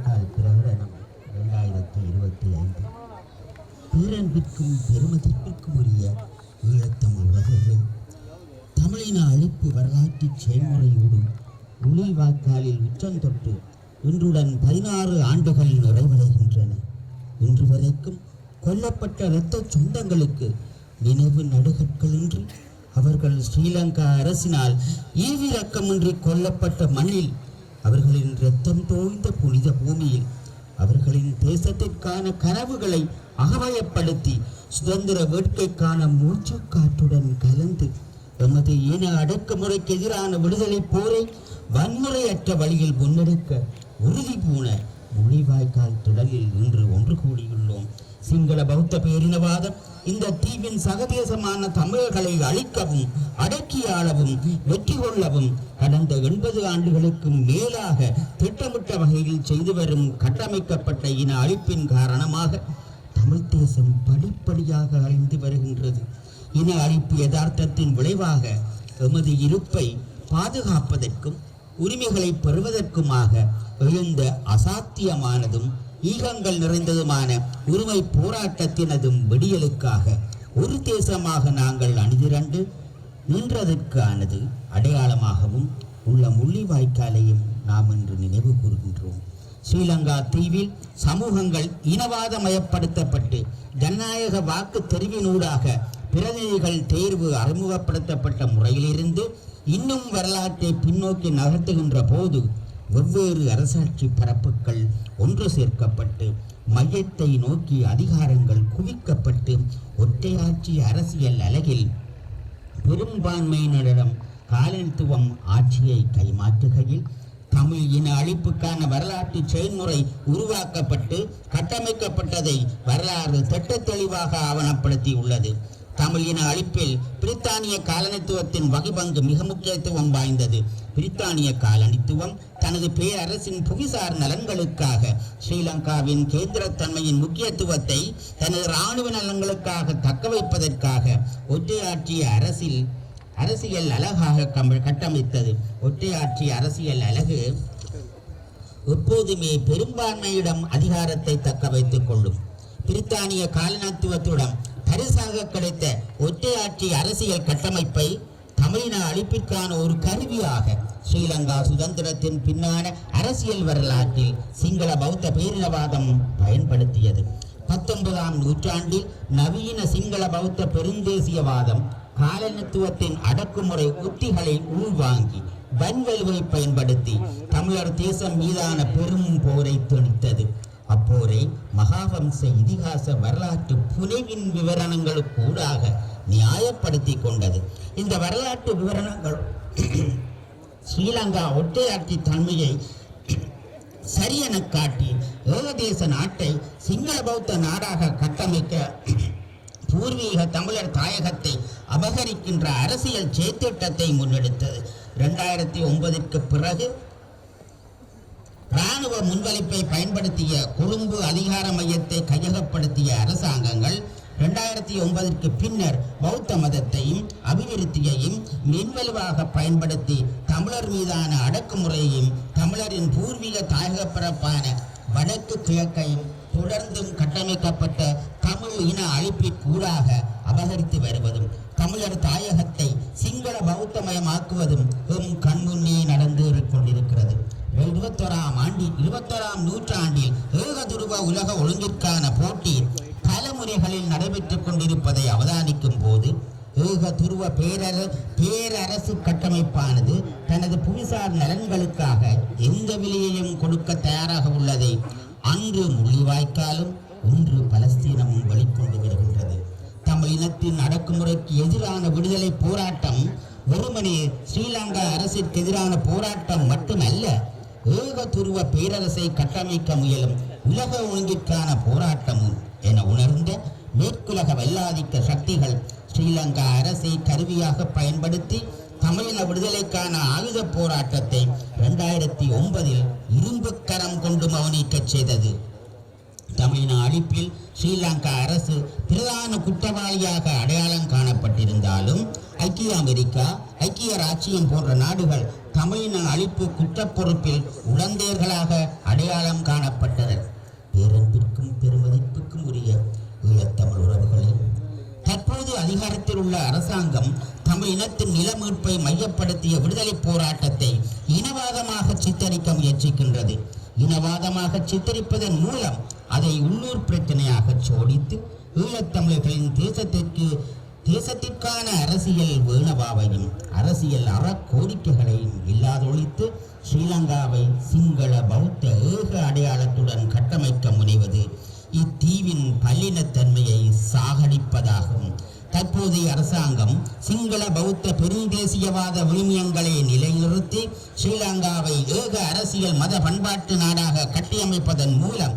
வாய்க்கால் பிரகடனம் இரண்டாயிரத்தி இருபத்தி ஐந்து. பேரன்பிற்கும் பெருமதிப்பிற்கும் உரிய ஈழத்தமிழ் உலகர்களே தமிழின அழிப்பு வரலாற்று செயல்முறையோடு உளில் வாக்காளில் உச்சம் தொட்டு இன்றுடன் பதினாறு ஆண்டுகள் நிறைவடைகின்றன. இன்று வரைக்கும் கொல்லப்பட்ட இரத்த சொந்தங்களுக்கு நினைவு நடுகற்களின்றி அவர்கள் ஸ்ரீலங்கா அரசினால் ஈவிரக்கமின்றி கொல்லப்பட்ட மண்ணில் அவர்களின் இரத்தம் தோய்ந்த புனித பூமியில் அவர்களின் தேசத்திற்கான கனவுகளை அகவயப்படுத்தி சுதந்திர வேட்கைக்கான மூச்சுக்காற்றுடன் கலந்து எமது இன அடக்குமுறைக்கு எதிரான விடுதலை போரை வன்முறையற்ற வழியில் முன்னெடுக்க உறுதி பூண மொழிவாய்க்கால் தொடரில் இன்று ஒன்று கூடியுள்ளோம் சிங்கள பௌத்த பேரினவாதம் இந்த தீவின் சகதேசமான தமிழர்களை அழிக்கவும் அடக்கியாளவும் வெற்றி கொள்ளவும் கடந்த எண்பது ஆண்டுகளுக்கு மேலாக திட்டமிட்ட வகையில் செய்து வரும் கட்டமைக்கப்பட்ட இன அழிப்பின் காரணமாக தமிழ் தேசம் படிப்படியாக அழிந்து வருகின்றது. இன அழிப்பு யதார்த்தத்தின் விளைவாக எமது இருப்பை பாதுகாப்பதற்கும் உரிமைகளை பெறுவதற்குமாக எழுந்த அசாத்தியமானதும் ஈகங்கள் நிறைந்ததுமான உரிமை போராட்டத்தினதும் விடியலுக்காக ஒரு தேசமாக நாங்கள் அணிதிரண்டு நின்றதற்கானது அடையாளமாகவும் உள்ள முள்ளிவாய்க்காலையும் நாம் இன்று நினைவு கூறுகின்றோம். ஸ்ரீலங்கா தீவில் சமூகங்கள் இனவாதமயப்படுத்தப்பட்டு ஜனநாயக வாக்கு தெரிவினூடாக பிரதிநிதிகள் தேர்வு அறிமுகப்படுத்தப்பட்ட முறையிலிருந்து இன்னும் வரலாற்றை பின்னோக்கி நகர்த்துகின்ற போது வெவ்வேறு அரசாட்சி பரப்புகள் ஒன்று சேர்க்கப்பட்டு மையத்தை நோக்கி அதிகாரங்கள் குவிக்கப்பட்டு ஒற்றையாட்சி அரசியல் அலகில் பெரும்பான்மையினரிடம் காலனித்துவம் ஆட்சியை கைமாற்றுகையில் தமிழ் இன அழிப்புக்கான வரலாற்று செயல்முறை உருவாக்கப்பட்டு கட்டமைக்கப்பட்டதை வரலாறு திட்ட தெளிவாக ஆவணப்படுத்தி உள்ளது தமிழ் இன அழிப்பில் பிரித்தானிய காலனித்துவத்தின் வகைபங்கு மிக முக்கியத்துவம் வாய்ந்தது. பிரித்தானிய காலனித்துவம் தனது பேரரசின் புவிசார் நலன்களுக்காக ஸ்ரீலங்காவின் கேந்திரத்தன்மையின் முக்கியத்துவத்தை தனது இராணுவ நலன்களுக்காக தக்க வைப்பதற்காக ஒற்றையாற்றிய அரசில் அரசியல் அழகாக கட்டமைத்தது. ஒற்றையாற்றிய அரசியல் அழகு எப்போதுமே பெரும்பான்மையிடம் அதிகாரத்தை தக்க வைத்துக் கொள்ளும். பிரித்தானிய காலனித்துவத்துடன் பரிசாக கிடைத்த ஒற்றையாட்சி அரசியல் கட்டமைப்பை தமிழின அழிப்பிற்கான ஒரு கருவியாக ஸ்ரீலங்கா சுதந்திரத்தின் பின்னான அரசியல் வரலாற்றில் சிங்கள பௌத்த பேரினவாதம் பயன்படுத்தியது. பத்தொன்பதாம் நூற்றாண்டில் நவீன சிங்கள பௌத்த பெருந்தேசியவாதம் காலனித்துவத்தின் அடக்குமுறை உத்திகளை உள்வாங்கி வன்வலுவை பயன்படுத்தி தமிழர் தேசம் மீதான பெரும் போரை தொடுத்தது. அப்போரை மகாவம்ச இதிகாச வரலாற்று புனைவின் விவரணங்களுக்கு ஊடாக நியாயப்படுத்தி கொண்டது. இந்த வரலாற்று விவரணங்கள் ஸ்ரீலங்கா ஒற்றையாட்சி தன்மையை சரியென காட்டி ஏகதேச நாட்டை சிங்கள பௌத்த நாடாக கட்டமைக்க பூர்வீக தமிழர் தாயகத்தை அபகரிக்கின்ற அரசியல் செயற்திட்டத்தை முன்னெடுத்தது. இரண்டாயிரத்தி ஒன்பதிற்கு பிறகு ராணுவ முன்வலிப்பை பயன்படுத்திய கொழும்பு அதிகார மையத்தை கையகப்படுத்திய அரசாங்கங்கள் இரண்டாயிரத்தி ஒன்பதற்கு பின்னர் பௌத்த மதத்தையும் அபிவிருத்தியையும் மின்வலுவாக பயன்படுத்தி தமிழர் மீதான அடக்குமுறையையும் தமிழரின் பூர்வீக தாயக வடக்கு கிழக்கையும் தொடர்ந்தும் கட்டமைக்கப்பட்ட தமிழ் இன அழிப்பிற்கூடாக அபகரித்து வருவதும் தமிழர் தாயகத்தை சிங்கள பௌத்தமயமாக்குவதும் எம் கண்முன்னே நடந்து இருபத்தோராம் ஆண்டில் இருபத்தோராம் நூற்றாண்டில் ஏகதுருவ உலக ஒழுங்கிற்கான போட்டி பல முறைகளில் நடைபெற்றுக் கொண்டிருப்பதை அவதானிக்கும் போது ஏக துருவ பேரர பேரரசு கட்டமைப்பானது தனது புவிசார் நலன்களுக்காக எந்த விலையையும் கொடுக்க தயாராக உள்ளதை அன்று முள்ளிவாய்க்காலும் இன்று பலஸ்தீனமும் வெளிக்கொண்டு வருகின்றது. தமிழ் இனத்தின் அடக்குமுறைக்கு எதிரான விடுதலை போராட்டம் வெறுமனே ஸ்ரீலங்கா அரசிற்கு எதிரான போராட்டம் மட்டுமல்ல ஏக துருவ பேரரசை கட்டமைக்க முயலும் உலக ஒழுங்கிற்கான போராட்டமும் என உணர்ந்த மேற்குலக வல்லாதிக்க சக்திகள் ஸ்ரீலங்கா அரசை கருவியாக பயன்படுத்தி தமிழின விடுதலைக்கான ஆயுத போராட்டத்தை இரண்டாயிரத்தி ஒன்பதில் இரும்பு கரம் கொண்டு மௌனிக்கச் செய்தது. தமிழின அழிப்பில் ஸ்ரீலங்கா அரசு பிரதான குற்றவாளியாக அடையாளம் காணப்பட்டிருந்தாலும் ஐக்கிய அமெரிக்கா ஐக்கிய ராச்சியம் போன்ற நாடுகள் தமிழின அழிப்பு குற்ற பொறுப்பில் உழந்தேர்களாக அடையாளம் காணப்பட்டது பேரன்பிற்கும் பெருமதிப்புக்கும் உரிய ஈழத்தமிழ் உறவுகளில் தற்போது அதிகாரத்தில் உள்ள அரசாங்கம் தமிழ் இனத்தின் நில மீட்பை மையப்படுத்திய விடுதலை போராட்டத்தை இனவாதமாக சித்தரிக்க முயற்சிக்கின்றது. இனவாதமாக சித்தரிப்பதன் மூலம் அதை உள்ளூர் பிரச்சனையாக சோடித்து ஈழத்தமிழர்களின் தேசத்திற்கு தேசத்திற்கான அரசியல் வேணவாவையும் அரசியல் அறக்கோரிக்கைகளையும் இல்லாதொழித்து ஸ்ரீலங்காவை சிங்கள பௌத்த ஏக அடையாளத்துடன் கட்டமைக்க முனைவது இத்தீவின் பல்லினத்தன்மையை சாகடிப்பதாகும். தற்போதைய அரசாங்கம் சிங்கள பௌத்த பெருந்தேசியவாத விழுமியங்களை நிலைநிறுத்தி ஸ்ரீலங்காவை ஏக அரசியல் மத பண்பாட்டு நாடாக கட்டியமைப்பதன் மூலம்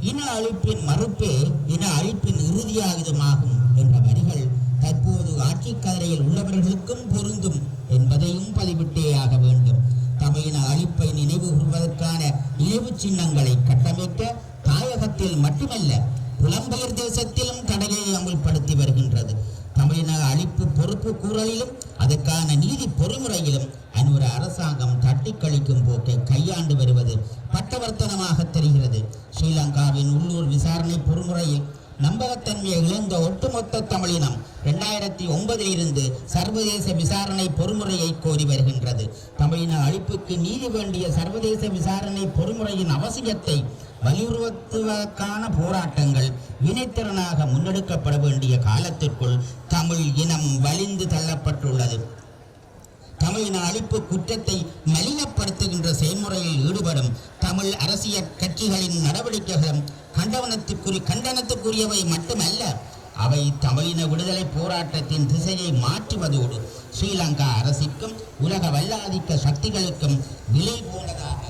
இன அழிப்பின் மறுப்பே இன அழிப்பின் இறுதியாகிதமாகும் என்ற வரிகள் தற்போது ஆட்சி கதிரையில் உள்ளவர்களுக்கும் பொருந்தும் என்பதையும் பதிவிட்டேயாக வேண்டும். தமிழின அழிப்பை நினைவு கூறுவதற்கான நினைவு சின்னங்களை கட்டமைக்க தாயகத்தில் மட்டுமல்ல புலம்பெயர் தேசத்திலும் தடையை அமுல்படுத்தி வருகின்றது. தமிழின அழிப்பு பொறுப்பு கூறலிலும் அதற்கான நீதி பொறிமுறையிலும் அன்வர அரசாங்கம் தட்டி கழிக்கும் போக்கை கையாண்டு வருவது பட்டவர்த்தனமாக தெரிகிறது. ஸ்ரீலங்காவின் உள்ளூர் விசாரணை பொறுமுறையில் நம்பகத்தன்மையை இழந்த ஒட்டுமொத்த தமிழினம் இரண்டாயிரத்தி ஒன்பதில் இருந்து சர்வதேச விசாரணை பொறுமுறையை கோரி வருகின்றது. தமிழின அழிப்புக்கு நீதி வேண்டிய சர்வதேச விசாரணை பொறுமுறையின் அவசியத்தை வலியுறுத்துவதற்கான போராட்டங்கள் வினைத்திறனாக முன்னெடுக்கப்பட வேண்டிய காலத்திற்குள் தமிழ் இனம் வலிந்து தள்ளப்பட்டுள்ளது. தமிழின அழிப்பு குற்றத்தை மலினப்படுத்துகின்ற செயல்முறையில் ஈடுபடும் தமிழ் அரசியல் கட்சிகளின் நடவடிக்கைகளும் கண்டவனத்துக்குரிய கண்டனத்துக்குரியவை மட்டுமல்ல அவை தமிழின விடுதலை போராட்டத்தின் திசையை மாற்றுவதோடு ஸ்ரீலங்கா அரசிற்கும் உலக வல்லாதிக்க சக்திகளுக்கும் விலை போனதாக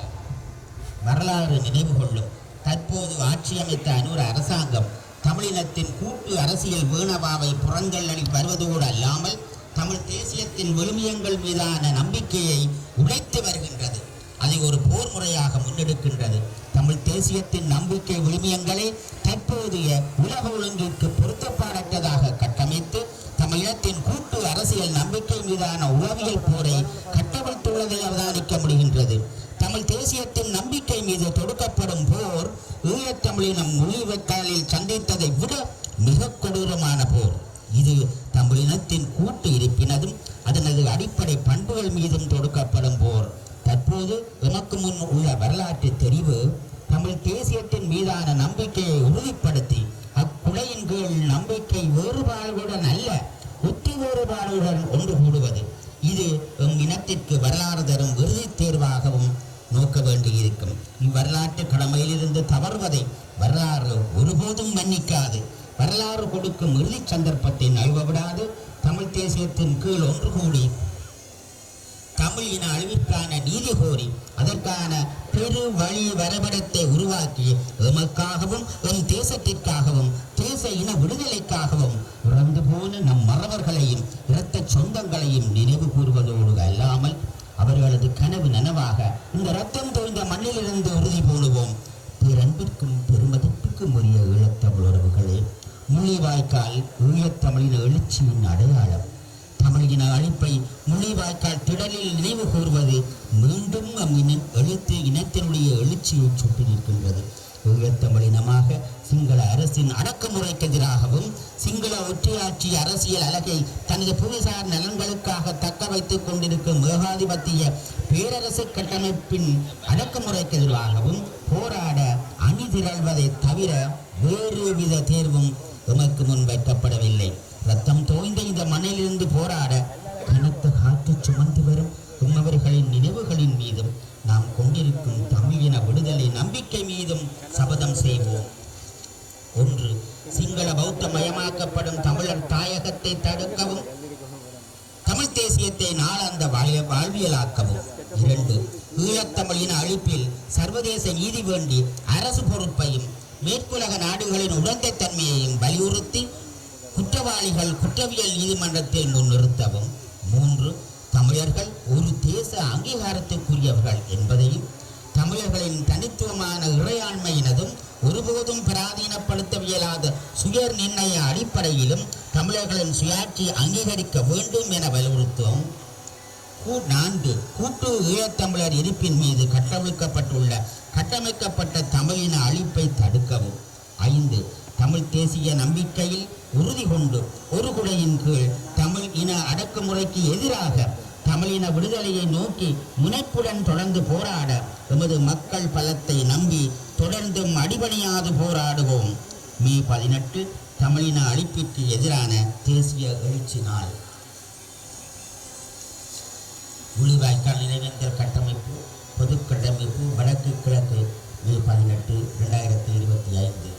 வரலாறு நினைவு கொள்ளும். தற்போது ஆட்சி அமைத்த அரசாங்கம் தமிழினத்தின் கூட்டு அரசியல் வீணவாவை புறந்தள்ளி வருவதோடு அல்லாமல் தமிழ் தேசியத்தின் விழுமியங்கள் மீதான நம்பிக்கையை உடைத்து வருகின்றது. அதை ஒரு போர் முறையாக முன்னெடுக்கின்றது. தமிழ் தேசியத்தின் நம்பிக்கை விழுமியங்களை தற்போதைய உலக ஒழுங்கிற்கு பொருத்தப்பாடற்றதாக கட்டமைத்து தமிழத்தின் கூட்டு அரசியல் நம்பிக்கை மீதான உளவியல் போரை கட்டமைத்துள்ளதை அவதானிக்க முடிகின்றது. தமிழ் தேசியத்தின் நம்பிக்கை மீது தொடுக்கப்படும் போர் ஈழத்தமிழினம் மொழிவக்காலில் சந்தித்ததை விட மிக கொடூரமான போர். இது தமிழினத்தின் கூட்டு மீதும் தொடுக்கப்படும் போர். தற்போது எமக்கு முன் உள்ள வரலாற்று தெரிவு தமிழ் தேசியத்தின் மீதான நம்பிக்கையை உறுதிப்படுத்தி அக்குலையின் கீழ் நம்பிக்கை வேறுபாடுகளுடன் அல்ல உத்தி வேறுபாடுகளுடன் ஒன்று கூடுவது. இது எம் இனத்திற்கு வரலாறு தரும் இறுதி தேர்வாகவும் நோக்க வேண்டியிருக்கும். இவ்வரலாற்று கடமையிலிருந்து தவறுவதை வரலாறு ஒருபோதும் மன்னிக்காது. வரலாறு கொடுக்கும் இறுதி சந்தர்ப்பத்தை நழுவ விடாது. தமிழ் தேசியத்தின் கீழ் ஒன்று கூடி தமிழ் இன அழிவிற்கான நீதி கோரி அதற்கான பெரு வழி வரைபடத்தை உருவாக்கி எமக்காகவும் எம் தேசத்திற்காகவும் தேச இன விடுதலைக்காகவும் இறந்து போன நம் மறவர்களையும் இரத்த சொந்தங்களையும் நினைவு கூறுவதோடு அல்லாமல் அவர்களது கனவு நனவாக இந்த ரத்தம் தோய்ந்த மண்ணிலிருந்து உறுதி போடுவோம். பேரன்பிற்கும் பெருமதிப்பிற்கும் உரிய ஈழத்தமிழ் உறவுகளே முள்ளிவாய்க்கால் ஈழத்தமிழின் எழுச்சியின் அடையாளம். தமிழின அழிப்பை முள்ளிவாய்க்கால் திடலில் நினைவு கூறுவது மீண்டும் நம் இன எழுத்து இனத்தினுடைய எழுச்சியை சுட்டி நிற்கின்றது. ஈழத்தமிழினமாக சிங்கள அரசின் அடக்குமுறைக்கு எதிராகவும் சிங்கள ஒற்றையாட்சி அரசியல் அழகை தனது புவிசார் நலன்களுக்காக தக்க வைத்துக் கொண்டிருக்கும் ஏகாதிபத்திய பேரரசு கட்டமைப்பின் அடக்குமுறைக்கு எதிராகவும் போராட அணி திரள்வதை தவிர வேறு வித தேர்வும் எமக்கு முன் வைக்கப்படவில்லை ரத்தம் தோய்ந்த இந்த மண்ணிலிருந்து போராட கனத்த காற்று சுமந்து வரும் உம்மவர்களின் நினைவுகளின் மீதும் நாம் கொண்டிருக்கும் தமிழின விடுதலை நம்பிக்கை மீதும் சபதம் செய்வோம். ஒன்று சிங்கள பௌத்த மயமாக்கப்படும் தமிழர் தாயகத்தை தடுக்கவும் தமிழ் தேசியத்தை நாளாந்த வாழ்வியலாக்கவும். இரண்டு ஈழத்தமிழின் அழிப்பில் சர்வதேச நீதி வேண்டி அரசு பொறுப்பையும் மேற்குலக நாடுகளின் உடந்தை தன்மையையும் வலியுறுத்தி குற்றவாளிகள் குற்றவியல் நீதிமன்றத்தில் முன்னிறுத்தவும். மூன்று தமிழர்கள் ஒரு தேச அங்கீகாரத்துக்குரியவர்கள் என்பதையும் தமிழர்களின் தனித்துவமான இறையாண்மையினதும் ஒருபோதும் பிராதீனப்படுத்தவியலாத சுய நிர்ணய அடிப்படையிலும் தமிழர்களின் சுயாட்சி அங்கீகரிக்க வேண்டும் என வலியுறுத்தும் கூ- நான்கு கூட்டு ஈழத்தமிழர் இருப்பின் மீது கட்டமைக்கப்பட்டுள்ள கட்டமைக்கப்பட்ட தமிழின அழிப்பை தடுக்கவும். ஐந்து தமிழ் தேசிய நம்பிக்கையில் உறுதி கொண்டு ஒரு குடையின் கீழ் தமிழ் இன அடக்குமுறைக்கு எதிராக தமிழின விடுதலையை நோக்கி முனைப்புடன் தொடர்ந்து போராட எமது மக்கள் பலத்தை நம்பி தொடர்ந்தும் அடிபணியாது போராடுவோம். மே பதினெட்டு தமிழின அழிப்பிற்கு எதிரான தேசிய எழுச்சி நாள். முள்ளிவாய்க்கால் நினைவேந்தல் கட்டமைப்பு பொது கட்டமைப்பு வடக்கு கிழக்கு மே பதினெட்டு ரெண்டாயிரத்தி இருபத்தி ஐந்து.